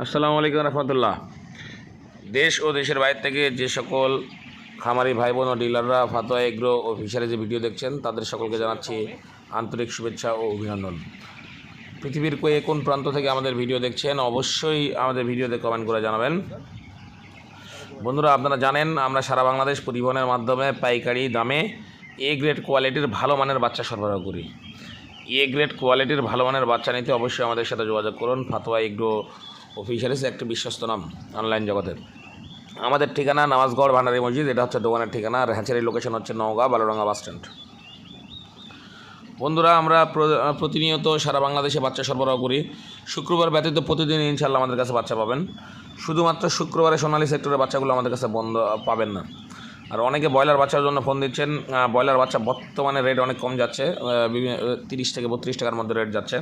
আসসালামু আলাইকুম রহমতুল্লাহ। দেশ ও দেশের বাইরে থেকে যে সকল খামারি ভাই বোন ও ডিলাররা, ফাতোয়া এগ্রো ও ফিশারি যে ভিডিও দেখছেন, তাদের সকলকে জানাচ্ছি আন্তরিক শুভেচ্ছা ও অভিনন্দন। পৃথিবীর কয়ে কোন প্রান্ত থেকে আমাদের ভিডিও দেখছেন, অবশ্যই আমাদের ভিডিওতে কমেন্ট করে জানাবেন। বন্ধুরা, আপনারা জানেন, আমরা সারা বাংলাদেশ পরিবহনের মাধ্যমে পাইকারি দামে এ গ্রেড কোয়ালিটির ভালো মানের বাচ্চা সরবরাহ করি। এ গ্রেড কোয়ালিটির ভালো মানের বাচ্চা নিতে অবশ্যই আমাদের সাথে যোগাযোগ করুন, ফাতোয়া এগ্রো অফিসিয়ালিস একটি বিশ্বস্ত নাম অনলাইন জগতের। আমাদের ঠিকানা নামাজগড় ভান্ডারি মসজিদ, এটা হচ্ছে দোকানের ঠিকানা। আর হ্যাচারির লোকেশন হচ্ছে নওগাঁ, বালুরঙ্গা বাস স্ট্যান্ড বন্ধুরা, আমরা প্রতিনিয়ত সারা বাংলাদেশে বাচ্চা সরবরাহ করি। শুক্রবার ব্যতীত প্রতিদিন ইনশাল্লাহ আমাদের কাছে বাচ্চা পাবেন। শুধুমাত্র শুক্রবারে সোনালী সেক্টরের বাচ্চাগুলো আমাদের কাছে বন্ধ, পাবেন না। আর অনেকে ব্রয়লার বাচ্চার জন্য ফোন দিচ্ছেন। ব্রয়লার বাচ্চা বর্তমানে রেট অনেক কম যাচ্ছে। তিরিশ থেকে বত্রিশ টাকার মধ্যে রেট যাচ্ছে।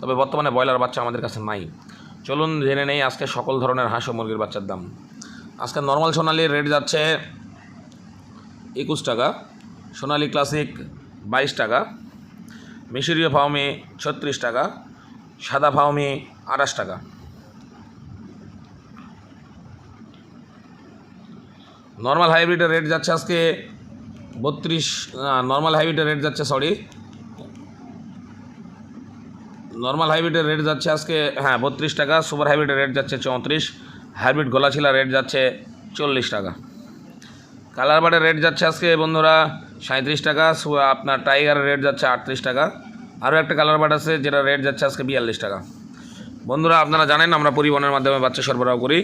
তবে বর্তমানে ব্রয়লার বাচ্চা আমাদের কাছে নাই। চলুন জেনে নেই আজকে সকল ধরনের হাঁস ও মুরগির বাচ্চার দাম। আজকে নর্মাল সোনালির রেট যাচ্ছে একুশ টাকা, সোনালি ক্লাসিক বাইশ টাকা, মিশরীয় ফাউমি ছত্রিশ টাকা, সাদা ফাউমি আঠাশ টাকা। নর্মাল হাইব্রিডের রেট যাচ্ছে আজকে বত্রিশ নর্মাল হাইব্রিডের রেট যাচ্ছে সরি নর্মাল হাইব্রিডের রেট যাচ্ছে আজকে হ্যাঁ বত্রিশ টাকা সুপার হাইব্রিডের রেট যাচ্ছে চৌত্রিশ হাইব্রিড গলাছিলা রেট যাচ্ছে চল্লিশ টাকা। কালার বার্ডের রেট যাচ্ছে আজকে বন্ধুরা সাঁত্রিশ টাকা আপনার টাইগারের রেট যাচ্ছে আটত্রিশ টাকা। আরও একটা কালার বার্ড আছে যেটা রেট যাচ্ছে আজকে বিয়াল্লিশ টাকা। বন্ধুরা, আপনারা জানেন আমরা পরিবহনের মাধ্যমে বাচ্চা সরবরাহ করি।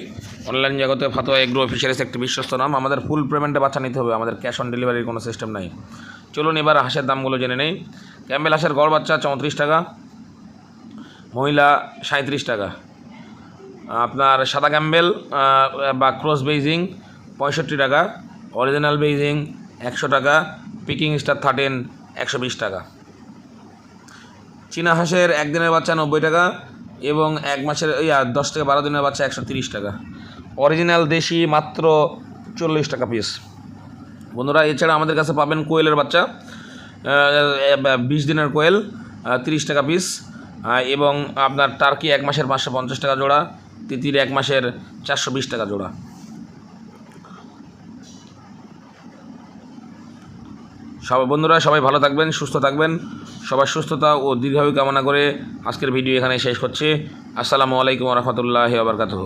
অনলাইন জগতে ফাতোয়া এগ্রো অফিসিয়ালিস একটি বিশ্বস্ত নাম। আমাদের ফুল পেমেন্টে বাচ্চা নিতে হবে, আমাদের ক্যাশ অন ডেলিভারির কোনো সিস্টেম নাই। চলুন এবার হাঁসের দামগুলো জেনে নেই। ক্যাম্বেল হাঁসের গড় বাচ্চা চৌত্রিশ টাকা। মহিলা সাঁত্রিশ টাকা। আপনার সাদা ক্যাম্বেল বা ক্রস বেইজিং পঁয়ষট্টি টাকা, অরিজিনাল বেইজিং একশো টাকা, পিকিং স্টার থার্টিন একশো বিশ টাকা। চীনা হাঁসের একদিনের বাচ্চা নব্বই টাকা এবং এক মাসের, ইয়া, দশ থেকে বারো দিনের বাচ্চা একশো তিরিশ টাকা। অরিজিনাল দেশি মাত্র চল্লিশ টাকা পিস বন্ধুরা, এছাড়া আমাদের কাছে পাবেন কোয়েলের বাচ্চা বিশ দিনের কোয়েল তিরিশ টাকা পিস এবং আপনার টার্কি এক মাসের পাঁচশো পঞ্চাশ টাকা জোড়া, তিতির এক মাসের চারশো বিশ টাকা জোড়া। সব বন্ধুরা, সবাই ভালো থাকবেন, সুস্থ থাকবেন। সবার সুস্থতা ও দীর্ঘায়ু কামনা করে আজকের ভিডিও এখানে শেষ করছে। আসসালামু আলাইকুম রহমতুল্লাহ আবরকাতহ